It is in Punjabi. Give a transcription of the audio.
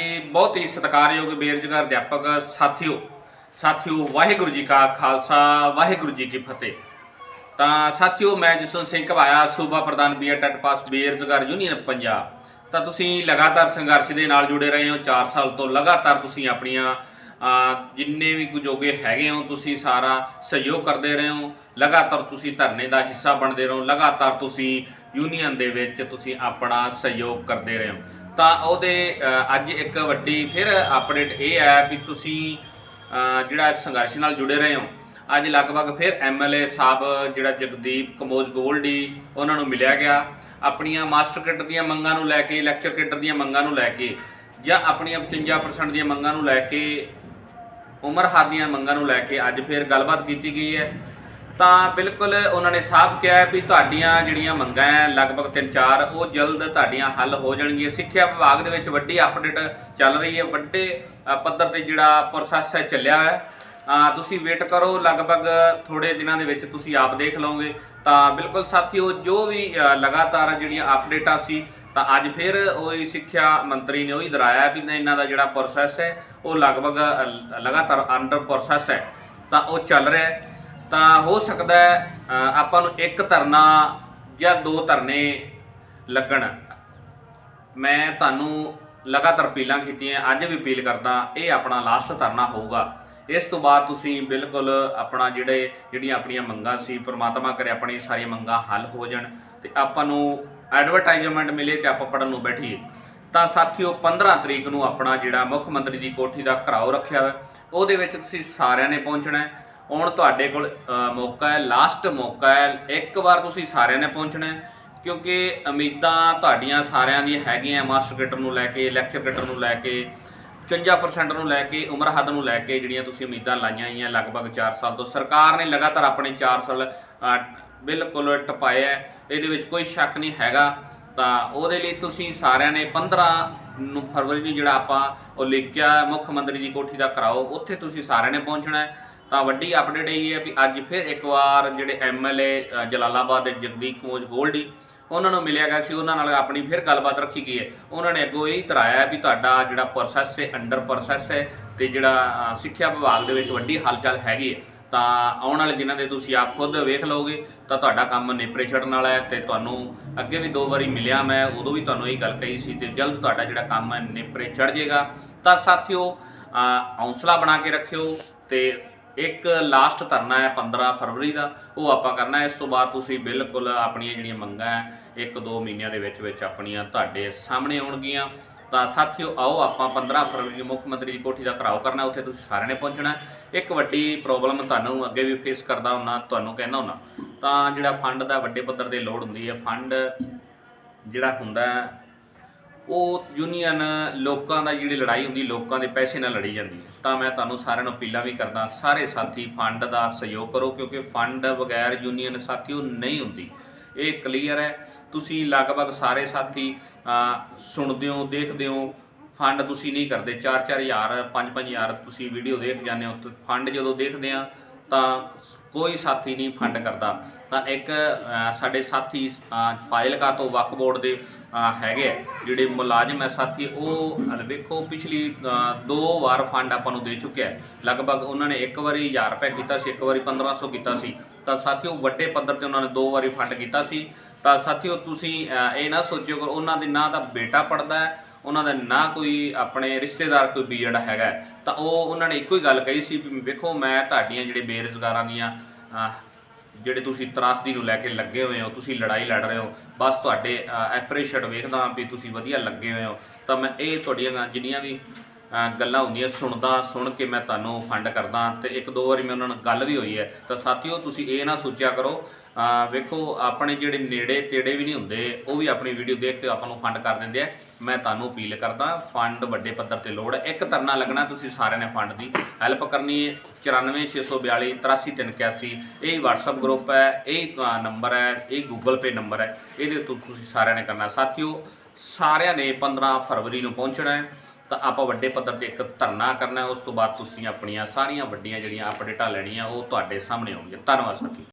ਹਾਂਜੀ ਬਹੁਤ ਹੀ ਸਤਿਕਾਰਯੋਗ ਬੇਰੁਜ਼ਗਾਰ ਅਧਿਆਪਕ ਸਾਥੀਓ ਸਾਥੀਓ, ਵਾਹਿਗੁਰੂ ਜੀ ਕਾ ਖਾਲਸਾ, ਵਾਹਿਗੁਰੂ ਜੀ ਕੀ ਫਤਿਹ। ਤਾਂ ਸਾਥੀਓ, ਮੈਂ ਜਸਵੰਤ ਸਿੰਘ ਘਵਾਇਆ, ਸੂਬਾ ਪ੍ਰਧਾਨ ਬੀਐਡ ਟੈਟ ਪਾਸ ਬੇਰੁਜ਼ਗਾਰ ਯੂਨੀਅਨ ਪੰਜਾਬ। ਤਾਂ ਤੁਸੀਂ ਲਗਾਤਾਰ ਸੰਘਰਸ਼ ਦੇ ਨਾਲ ਜੁੜੇ ਰਹੇ ਹੋ 4 ਸਾਲ ਤੋਂ ਲਗਾਤਾਰ ਤੁਸੀਂ ਆਪਣੀਆਂ ਜਿੰਨੇ ਵੀ ਗੁਜੋਗੇ ਹੈਗੇ ਹੋ, ਤੁਸੀਂ ਸਾਰਾ ਸਹਿਯੋਗ ਕਰਦੇ ਰਹੇ ਹੋ। ਲਗਾਤਾਰ ਤੁਸੀਂ ਧਰਨੇ ਦਾ ਹਿੱਸਾ ਬਣਦੇ ਰਹੋ, ਲਗਾਤਾਰ ਤੁਸੀਂ ਯੂਨੀਅਨ ਦੇ ਵਿੱਚ ਤੁਸੀਂ ਆਪਣਾ ਸਹਿਯੋਗ ਕਰਦੇ ਰਹੇ ਹੋ। ਤਾਂ ਉਹਦੇ ਅੱਜ ਇੱਕ ਵੱਡੀ ਫਿਰ ਅਪਡੇਟ ਇਹ ਹੈ ਵੀ ਤੁਸੀਂ ਜਿਹੜਾ ਸੰਘਰਸ਼ ਨਾਲ ਜੁੜੇ ਰਹੇ ਹੋ, ਅੱਜ ਲਗਭਗ ਫਿਰ ਐਮਐਲਏ ਸਾਹਿਬ, ਜਿਹੜਾ ਜਗਦੀਪ ਕਮੋਜ ਗੋਲਡੀ, ਉਹਨਾਂ ਨੂੰ ਮਿਲਿਆ ਗਿਆ। ਆਪਣੀਆਂ ਮਾਸਟਰ ਕੈਡਰ ਦੀਆਂ ਮੰਗਾਂ ਨੂੰ ਲੈ ਕੇ ਲੈਕਚਰ ਕੈਡਰ ਦੀਆਂ ਮੰਗਾਂ ਨੂੰ ਲੈ ਕੇ, ਜਾਂ ਆਪਣੀਆਂ 55% ਦੀਆਂ ਮੰਗਾਂ ਨੂੰ ਲੈ ਕੇ, ਉਮਰ ਹੱਦ ਦੀਆਂ ਮੰਗਾਂ ਨੂੰ ਲੈ ਕੇ ਅੱਜ ਫਿਰ ਗੱਲਬਾਤ ਕੀਤੀ ਗਈ ਹੈ। ਤਾਂ ਬਿਲਕੁਲ ਉਹਨਾਂ ਨੇ ਸਾਫ਼ ਕਿਹਾ ਵੀ ਤੁਹਾਡੀਆਂ ਜਿਹੜੀਆਂ ਮੰਗਾਂ ਹੈ, ਲਗਭਗ 3-4 ਉਹ ਜਲਦ ਤੁਹਾਡੀਆਂ ਹੱਲ ਹੋ ਜਾਣਗੀਆਂ। ਸਿੱਖਿਆ ਵਿਭਾਗ ਦੇ ਵਿੱਚ ਵੱਡੀ ਅਪਡੇਟ ਚੱਲ ਰਹੀ ਹੈ। ਵੱਡੇ ਪੱਧਰ ਤੇ ਜਿਹੜਾ ਪ੍ਰੋਸੈਸ ਹੈ, ਚੱਲਿਆ ਹੈ ਤੁਸੀਂ ਵੇਟ ਕਰੋ, ਲਗਭਗ ਥੋੜੇ ਦਿਨਾਂ ਦੇ ਵਿੱਚ ਤੁਸੀਂ ਆਪ ਦੇਖ ਲਓਗੇ। ਤਾਂ ਬਿਲਕੁਲ ਸਾਥੀਓ, ਜੋ ਵੀ ਲਗਾਤਾਰ ਜਿਹੜੀਆਂ ਅਪਡੇਟਾਂ ਸੀ, ਤਾਂ ਅੱਜ ਫਿਰ ਉਹੀ ਸਿੱਖਿਆ ਮੰਤਰੀ ਨੇ ਉਹੀ ਦਰਾਇਆ ਵੀ ਇਹਨਾਂ ਦਾ ਜਿਹੜਾ ਪ੍ਰੋਸੈਸ ਹੈ, ਉਹ ਲਗਭਗ ਲਗਾਤਾਰ ਅੰਡਰ ਪ੍ਰੋਸੈਸ ਹੈ। ਤਾਂ ਉਹ ਚੱਲ ਰਿਹਾ ਹੈ। ਤਾਂ ਹੋ ਸਕਦਾ ਆਪਾਂ ਨੂੰ ਇੱਕ ਧਰਨਾ ਜਾਂ ਦੋ ਧਰਨੇ ਲੱਗਣ। ਮੈਂ ਤੁਹਾਨੂੰ ਲਗਾਤਾਰ ਅਪੀਲਾਂ ਕੀਤੀਆਂ, ਅੱਜ ਵੀ ਅਪੀਲ ਕਰਦਾ, ਇਹ ਆਪਣਾ ਲਾਸਟ ਧਰਨਾ ਹੋਊਗਾ। ਇਸ ਤੋਂ ਬਾਅਦ ਤੁਸੀਂ ਬਿਲਕੁਲ ਆਪਣਾ ਜਿਹੜੇ, ਜਿਹੜੀਆਂ ਆਪਣੀਆਂ ਮੰਗਾਂ ਸੀ, ਪ੍ਰਮਾਤਮਾ ਕਰੇ ਆਪਣੀ ਸਾਰੀਆਂ ਮੰਗਾਂ ਹੱਲ ਹੋ ਜਾਣ ਤੇ ਆਪਾਂ ਨੂੰ ਐਡਵਰਟਾਈਜ਼ਮੈਂਟ ਮਿਲੇ ਕਿ ਆਪਾਂ ਪੜਨ ਨੂੰ ਬੈਠੀਏ। ਤਾਂ ਸਾਥੀਓ 15 ਤਰੀਕ ਨੂੰ ਆਪਣਾ ਜਿਹੜਾ ਮੁੱਖ ਮੰਤਰੀ ਦੀ ਕੋਠੀ ਦਾ ਘਰਾਓ ਰੱਖਿਆ ਹੋਇਆ, ਉਹਦੇ ਵਿੱਚ ਤੁਸੀਂ ਸਾਰਿਆਂ ਨੇ ਪਹੁੰਚਣਾ ਹੈ। ਹੁਣ ਤੁਹਾਡੇ ਕੋਲ ਮੌਕਾ ਹੈ ਲਾਸਟ ਮੌਕਾ ਹੈ। ਇੱਕ ਵਾਰ ਤੁਸੀਂ ਸਾਰਿਆਂ ਨੇ ਪਹੁੰਚਣਾ ਹੈ, ਕਿਉਂਕਿ ਉਮੀਦਾਂ ਤੁਹਾਡੀਆਂ ਸਾਰਿਆਂ ਦੀਆਂ ਹੈਗੀਆਂ, ਮਾਸਟਰ ਕੇਟਰ ਨੂੰ ਲੈ ਕੇ ਲੈਕਚਰ ਕੇਟਰ ਨੂੰ ਲੈ ਕੇ 55% ਨੂੰ ਲੈ ਕੇ, ਉਮਰ ਹੱਦ ਨੂੰ ਲੈ ਕੇ ਜਿਹੜੀਆਂ ਤੁਸੀਂ ਉਮੀਦਾਂ ਲਾਈਆਂ ਹੋਈਆਂ ਲਗਭਗ 4 ਸਾਲ ਤੋਂ। ਸਰਕਾਰ ਨੇ ਲਗਾਤਾਰ ਆਪਣੇ 4 ਸਾਲ ਬਿਲਕੁਲ ਟਪਾਏ ਹੈ। ਇਹਦੇ ਵਿੱਚ ਕੋਈ ਸ਼ੱਕ ਨਹੀਂ ਹੈਗਾ। ਤਾਂ ਉਹਦੇ ਲਈ ਤੁਸੀਂ ਸਾਰਿਆਂ ਨੇ 15 ਨੂੰ ਫਰਵਰੀ ਨੂੰ ਜਿਹੜਾ ਆਪਾਂ ਉਹ ਲਿਖਿਆ, ਮੁੱਖ ਮੰਤਰੀ ਦੀ ਕੋਠੀ ਦਾ ਕਰਾਓ, ਉੱਥੇ ਤੁਸੀਂ ਸਾਰਿਆਂ ਨੇ ਪਹੁੰਚਣਾ ਹੈ। ਤਾਂ ਵੱਡੀ ਅਪਡੇਟ ਇਹ ਹੈ ਵੀ ਅੱਜ ਫਿਰ ਇੱਕ ਵਾਰ ਜਿਹੜੇ ਐਮਐਲਏ ਜਲਾਲਾਬਾਦ ਦੇ ਜਗਦੀਪ ਮੋਜ ਗੋਲਡੀ ਉਹਨਾਂ ਨੂੰ ਮਿਲਿਆ ਗਿਆ ਸੀ ਉਹਨਾਂ ਨਾਲ ਆਪਣੀ ਫਿਰ ਗੱਲਬਾਤ ਰੱਖੀ ਗਈ ਹੈ। ਉਹਨਾਂ ਨੇ ਅੱਗੋਂ ਇਹ ਧਰਾਇਆ ਵੀ ਤੁਹਾਡਾ ਜਿਹੜਾ ਪ੍ਰੋਸੈਸ ਹੈ ਅੰਡਰ ਪ੍ਰੋਸੈਸ ਹੈ ਤੇ ਜਿਹੜਾ ਸਿੱਖਿਆ ਵਿਭਾਗ ਦੇ ਵਿੱਚ ਵੱਡੀ ਹਲਚਲ ਹੈਗੀ ਹੈ। ਤਾਂ ਆਉਣ ਵਾਲੇ ਦਿਨਾਂ ਦੇ ਤੁਸੀਂ ਆਪ ਖੁਦ ਵੇਖ ਲਓਗੇ ਤਾਂ ਤੁਹਾਡਾ ਕੰਮ ਨੇਪਰੇ ਛੱਡਣ ਵਾਲਾ ਹੈ ਤੇ ਤੁਹਾਨੂੰ ਅੱਗੇ ਵੀ ਦੋ ਵਾਰੀ ਮਿਲਿਆ ਮੈਂ ਉਦੋਂ ਵੀ ਤੁਹਾਨੂੰ ਇਹ ਗੱਲ ਕਹੀ ਸੀ ਤੇ ਜਲਦ ਤੁਹਾਡਾ ਜਿਹੜਾ ਕੰਮ ਹੈ ਨੇਪਰੇ ਚੜ ਜਾਏਗਾ। ਤਾਂ ਸਾਥੀਓ ਅ, ਹੌਸਲਾ ਬਣਾ ਕੇ ਰੱਖਿਓ ਤੇ ਇੱਕ ਲਾਸਟ ਧਰਨਾ ਹੈ 15 ਫਰਵਰੀ ਦਾ, ਉਹ ਆਪਾਂ ਕਰਨਾ ਹੈ। ਇਸ ਤੋਂ ਬਾਅਦ ਤੁਸੀਂ ਬਿਲਕੁਲ ਆਪਣੀਆਂ ਜਿਹੜੀਆਂ ਮੰਗਾਂ ਹੈ, ਇੱਕ ਦੋ ਮਹੀਨਿਆਂ ਦੇ ਵਿੱਚ ਵਿੱਚ ਆਪਣੀਆਂ ਤੁਹਾਡੇ ਸਾਹਮਣੇ ਆਉਣਗੀਆਂ। ਤਾਂ ਸਾਥੀਓ, ਆਓ ਆਪਾਂ 15 ਫਰਵਰੀ ਨੂੰ ਮੁੱਖ ਮੰਤਰੀ ਦੀ ਕੋਠੀ ਦਾ ਘਰਾਓ ਕਰਨਾ, ਉੱਥੇ ਤੁਸੀਂ ਸਾਰਿਆਂ ਨੇ ਪਹੁੰਚਣਾ ਇੱਕ ਵੱਡੀ ਪ੍ਰੋਬਲਮ ਤੁਹਾਨੂੰ ਅੱਗੇ ਵੀ ਫੇਸ ਕਰਦਾ ਹੁੰਨਾ ਤੁਹਾਨੂੰ ਕਹਿੰਦਾ ਹੁੰਨਾ ਤਾਂ ਜਿਹੜਾ ਫੰਡ ਦਾ ਵੱਡੇ ਪੱਧਰ ਤੇ ਲੋੜ ਹੁੰਦੀ ਹੈ ਫੰਡ ਜਿਹੜਾ ਹੁੰਦਾ ਉਹ ਯੂਨੀਅਨ ਲੋਕਾਂ ਦਾ ਜਿਹੜੀ ਲੜਾਈ ਹੁੰਦੀ, ਲੋਕਾਂ ਦੇ ਪੈਸੇ ਨਾਲ ਲੜੀ ਜਾਂਦੀ ਹੈ। ਤਾਂ ਮੈਂ ਤੁਹਾਨੂੰ ਸਾਰਿਆਂ ਨੂੰ ਅਪੀਲਾਂ ਵੀ ਕਰਦਾ, ਸਾਰੇ ਸਾਥੀ ਫੰਡ ਦਾ ਸਹਿਯੋਗ ਕਰੋ, ਕਿਉਂਕਿ ਫੰਡ ਬਗੈਰ ਯੂਨੀਅਨ ਸਾਥੀਓ ਨਹੀਂ ਹੁੰਦੀ। ਇਹ ਕਲੀਅਰ ਹੈ। ਤੁਸੀਂ ਲਗਭਗ ਸਾਰੇ ਸਾਥੀ ਸੁਣਦੇ ਹੋ, ਦੇਖਦੇ ਹੋ ਫੰਡ ਤੁਸੀਂ ਨਹੀਂ ਕਰਦੇ। 4-4000 5-5000 ਤੁਸੀਂ ਵੀਡੀਓ ਦੇਖ ਜਾਂਦੇ ਹੋ। ਫੰਡ ਜਦੋਂ ਦੇਖਦੇ ਆ, ਤਾਂ ਕੋਈ ਸਾਥੀ ਨਹੀਂ ਫੰਡ ਕਰਦਾ। ਤਾਂ ਇੱਕ ਸਾਡੇ ਸਾਥੀ ਅਹ, ਫਾਈਲਕਾ ਤੋਂ ਵਕ ਬੋਰਡ ਦੇ ਹੈਗੇ ਆ, ਜਿਹੜੇ ਮੁਲਾਜ਼ਮ ਹੈ ਸਾਥੀ ਉਹ ਵੇਖੋ ਪਿਛਲੀ ਦੋ ਵਾਰ ਫੰਡ ਆਪਾਂ ਨੂੰ ਦੇ ਚੁੱਕਿਆ ਹੈ। ਲਗਭਗ ਉਹਨਾਂ ਨੇ ਇੱਕ ਵਾਰੀ 1000 ਰੁਪਏ ਕੀਤਾ ਸੀ ਇੱਕ ਵਾਰੀ 1500 ਕੀਤਾ ਸੀ। ਤਾਂ ਸਾਥੀਓ ਵੱਡੇ ਪੱਧਰ ਤੇ ਉਹਨਾਂ ਨੇ ਦੋ ਵਾਰੀ ਫੰਡ ਕੀਤਾ ਸੀ। ਤਾਂ ਸਾਥੀਓ ਤੁਸੀਂ ਇਹ ਨਾ ਸੋਚਿਓ ਕਿ ਉਹਨਾਂ ਦੇ ਨਾਂ ਦਾ ਬੇਟਾ ਪੜਦਾ ਹੈ ਉਹਨਾਂ ਦਾ ਨਾ ਕੋਈ ਆਪਣੇ ਰਿਸ਼ਤੇਦਾਰ ਕੋਈ ਬੀਜੜ ਹੈਗਾ ਤਾਂ ਉਹ ਉਹਨਾਂ ਨੇ ਇੱਕੋ ਹੀ ਗੱਲ ਕਹੀ ਸੀ ਵੀ ਵੇਖੋ ਮੈਂ ਤੁਹਾਡੀਆਂ ਜਿਹੜੇ ਬੇਰੁਜ਼ਗਾਰਾਂ ਦੀਆਂ ਜਿਹੜੇ ਤੁਸੀਂ ਤਰਾਸਦੀ ਨੂੰ ਲੈ ਕੇ ਲੱਗੇ ਹੋਏ ਹੋ, ਤੁਸੀਂ ਲੜਾਈ ਲੜ ਰਹੇ ਹੋ, ਬਸ ਤੁਹਾਡੇ ਐਪਰੀਸ਼ੀਏਟ ਵੇਖਦਾ ਵੀ ਤੁਸੀਂ ਵਧੀਆ ਲੱਗੇ ਹੋਏ ਹੋ। ਤਾਂ ਮੈਂ ਇਹ ਤੁਹਾਡੀਆਂ ਜਿੰਨੀਆਂ ਵੀ ਗੱਲਾਂ ਹੁੰਦੀਆਂ, ਸੁਣਦਾ, ਸੁਣ ਕੇ ਮੈਂ ਤੁਹਾਨੂੰ ਫੰਡ ਕਰਦਾ। ਤੇ ਇੱਕ ਦੋ ਵਾਰੀ ਮੈਂ ਉਹਨਾਂ ਨਾਲ ਗੱਲ ਵੀ ਹੋਈ ਹੈ। ਤਾਂ ਸਾਥੀਓ, ਤੁਸੀਂ ਇਹ ਨਾ ਸੋਚਿਆ ਕਰੋ ਵੇਖੋ, ਆਪਣੇ ਜਿਹੜੇ ਨੇੜੇ ਤੇੜੇ ਵੀ ਨਹੀਂ ਹੁੰਦੇ, ਉਹ ਵੀ ਆਪਣੀ ਵੀਡੀਓ ਦੇਖ ਕੇ ਆਪਾਂ ਨੂੰ ਫੰਡ ਕਰ ਦਿੰਦੇ ਆ। ਮੈਂ ਤੁਹਾਨੂੰ ਅਪੀਲ ਕਰਦਾ ਫੰਡ ਵੱਡੇ ਪੱਧਰ ਤੇ ਲੋੜ ਹੈ। ਇੱਕ ਧਰਨਾ ਲੱਗਣਾ, ਤੁਸੀਂ ਸਾਰਿਆਂ ਨੇ ਫੰਡ ਦੀ ਹੈਲਪ ਕਰਨੀ ਹੈ। 94642 83381 ਇਹ WhatsApp ਗਰੁੱਪ ਹੈ, ਇਹ ਨੰਬਰ ਹੈ, ਇਹ Google Pay ਨੰਬਰ ਹੈ। ਇਹਦੇ ਤੋਂ ਤੁਸੀਂ ਸਾਰਿਆਂ ਨੇ ਕਰਨਾ। ਸਾਥੀਓ, ਸਾਰਿਆਂ ਨੇ 15 ਫਰਵਰੀ ਨੂੰ ਪਹੁੰਚਣਾ ਹੈ। ਤਾਂ ਆਪਾਂ ਵੱਡੇ ਪੱਧਰ ਤੇ ਇੱਕ ਧਰਨਾ ਕਰਨਾ ਉਸ ਤੋਂ ਬਾਅਦ ਤੁਸੀਂ ਆਪਣੀਆਂ ਸਾਰੀਆਂ ਵੱਡੀਆਂ ਜਿਹੜੀਆਂ ਅਪਡੇਟਾਂ ਲੈਣੀਆਂ, ਉਹ ਤੁਹਾਡੇ ਸਾਹਮਣੇ ਆਉਣਗੀਆਂ। ਧੰਨਵਾਦ ਸਾਥੀਓ